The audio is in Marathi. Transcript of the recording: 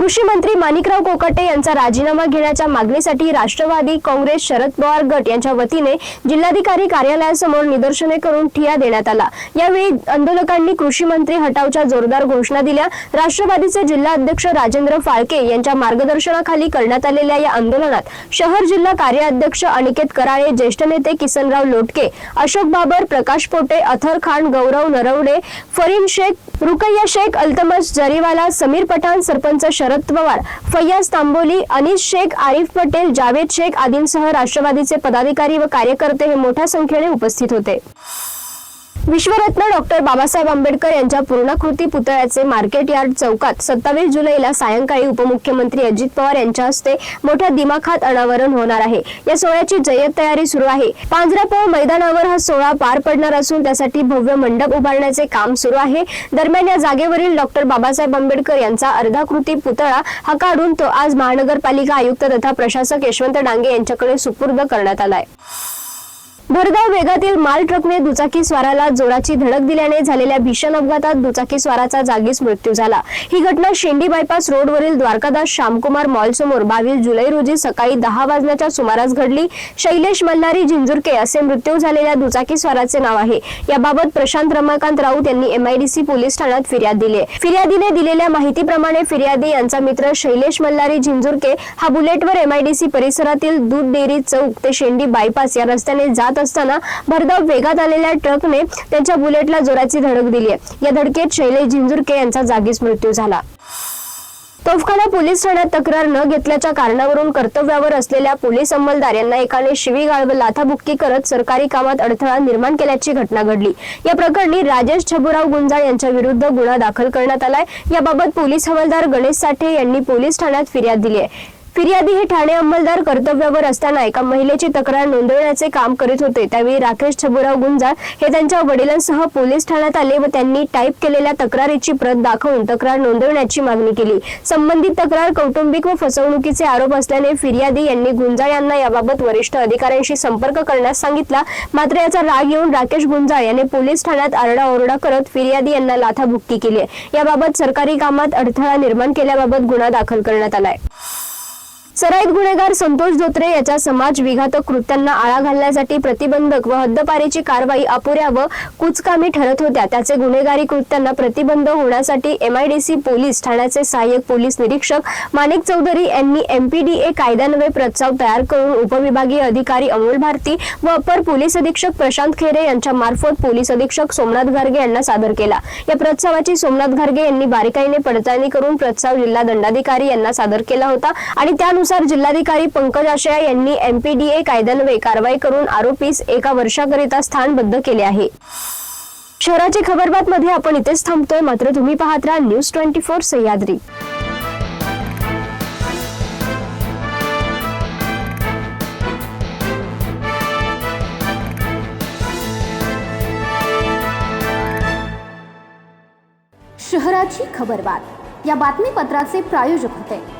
कृषी मंत्री माणिकराव कोकाटे यांचा राजीनामा घेण्याच्या मागणीसाठी राष्ट्रवादी काँग्रेस शरद पवार गट यांच्या वतीने जिल्हाधिकारी कार्यालयासमोर निदर्शने करून ठिया देण्यात आला. यावेळी आंदोलकांनी कृषी मंत्री हटावच्या जोरदार घोषणा दिल्या. राष्ट्रवादीचे जिल्हा अध्यक्ष राजेंद्र फाळके यांच्या मार्गदर्शनाखाली करण्यात आलेल्या या आंदोलनात शहर जिल्हा कार्याध्यक्ष अनिकेत कराळे ज्येष्ठ नेते किसनराव लोटके अशोक बाबर प्रकाश पोटे अथर खान गौरव नरवडे फरीन शेख रुकैया शेख अल्तमस जरीवाला समीर पठाण सरपंच शरद पवार फैयाज तांबोली अनिस शेख आरिफ पटेल जावेद शेख आदींसह राष्ट्रवादीचे पदाधिकारी व कार्यकर्ते हे मोठ्या संख्येने उपस्थित होते. विश्वरत्न डॉक्टर बाबासाहेब आंबेडकर यांच्या पूर्णाकृती पुतळ्याचे मार्केट यार्ड चौकात सत्तावीस जुलैला सायंकाळी उपमुख्यमंत्री अजित पवार यांच्या हस्ते मोठ्या दिमाखात अनावरण होणार आहे. या सोहळ्याची जय्यत तयारी सुरू आहे. पांजरापळ मैदानावर हा सोहळा पार पडणार असून त्यासाठी भव्य मंडप उभारण्याचे काम सुरू आहे. दरम्यान या जागेवरील डॉक्टर बाबासाहेब आंबेडकर यांचा अर्धाकृती पुतळा हा काढून तो आज महानगरपालिका आयुक्त तथा प्रशासक यशवंत डांगे यांच्याकडे सुपूर्द करण्यात आलाय भरधाव वेगातील माल ट्रकने दुचाकी स्वाराला जोराची धडक दिल्याने झालेल्या भीषण अपघातात दुचाकी स्वाराचा जागीच मृत्यू झाला. ही घटना शेंडी बायपास रोडवरील द्वारकादास श्यामकुमार मॉल समोर बावीस जुलै रोजी सकाळी दहा वाजण्याच्या सुमारास घडली. शैलेश मल्हारी झिंजुरके असे मृत्यू झालेल्या दुचाकी स्वाराचे नाव आहे. याबाबत प्रशांत रमाकांत राऊत यांनी एमआयडीसी पोलीस ठाण्यात फिर्याद दिली फिर्यादीने दिलेल्या माहितीप्रमाणे फिर्यादी यांचा मित्र शैलेश मल्हारी झिंजुरके हा बुलेटवर एमआयडीसी परिसरातील दूध डेअरी चौक ते शेंडी बायपास या रस्त्याने जात असताना भरधाव वेगात आलेल्या ट्रकने त्यांच्या बुलेटला जोराची धडक दिली आहे. या धडकेत शैलेश झिंजुरके यांचा जागीच मृत्यू झाला. तोफखाना पोलीस ठाण्यात तक्रार न घेतल्याच्या कारणावरून कर्तव्यावर असलेल्या पोलीस अंमलदार यांना एकाने शिवीगाळ व लाथाबुक्की करत सरकारी कामात अडथळा निर्माण केल्याची घटना घडली. या प्रकरणी राजेश छबुराव गुंजाळ यांच्या विरुद्ध गुन्हा दाखल करण्यात आलाय. याबाबत पोलीस हवालदार गणेश साठे यांनी पोलीस ठाण्यात फिर्याद दिली आहे. फिर्यादी हे ठाणे अंमलदार कर्तव्यावर असताना एका महिलेची तक्रार नोंदवण्याचे काम करीत होते. त्यावेळी राकेश छबुराव गुंजाळ हे त्यांच्या वडिलांसह पोलीस ठाण्यात आले व त्यांनी टाईप केलेल्या तक्रारीची प्रत दाखवून तक्रार नोंदवण्याची मागणी केली. संबंधित तक्रार कौटुंबिक व फसवणुकीचे आरोप असल्याने फिर्यादी यांनी गुंजाळ यांना याबाबत वरिष्ठ अधिकाऱ्यांशी संपर्क करण्यास सांगितला. मात्र याचा राग येऊन राकेश गुंजाळ यांनी पोलीस ठाण्यात आरडाओरडा करत फिर्यादी यांना लाथाबुक्की केली याबाबत सरकारी कामात अडथळा निर्माण केल्याबाबत गुन्हा दाखल करण्यात आलाय सराईत गुन्हेगार संतोष धोत्रे याच्या समाज विघातक कृत्यांना आळा घालण्यासाठी प्रतिबंधक व हद्दपारीची कारवाई अपुऱ्या व कुचकामी ठरत होत्या. त्याचे गुन्हेगारी कृत्यांना प्रतिबंध होण्यासाठी एमआयडीसी पोलीस ठाण्याचे सहाय्यक पोलीस निरीक्षक माणिक चौधरी यांनी एमपीडीए कायद्यान्वये प्रस्ताव तयार करून उपविभागीय अधिकारी अमोल भारती व अपर पोलीस अधीक्षक प्रशांत खेरे यांच्या मार्फत पोलीस अधीक्षक सोमनाथ घारगे यांना सादर केला. या प्रस्तावाची सोमनाथ घारगे यांनी बारीकाईने पडताळणी करून प्रस्ताव जिल्हा दंडाधिकारी यांना सादर केला होता आणि त्यानुसार त्यानुसार जिल्हाधिकारी पंकज आशया यांनी एमपीडीए कायद्यान्वये कारवाई करून आरोपीस एका वर्षाकरिता स्थानबद्ध केले आहे. शहराची खबरबात मध्ये आपण इथेच थांबतोय. मात्र तुम्ही पाहत राहा न्यूज ट्वेंटी फोर सह्याद्री. शहराची खबरबात. या बातमीपत्राचे प्रायोजक होते.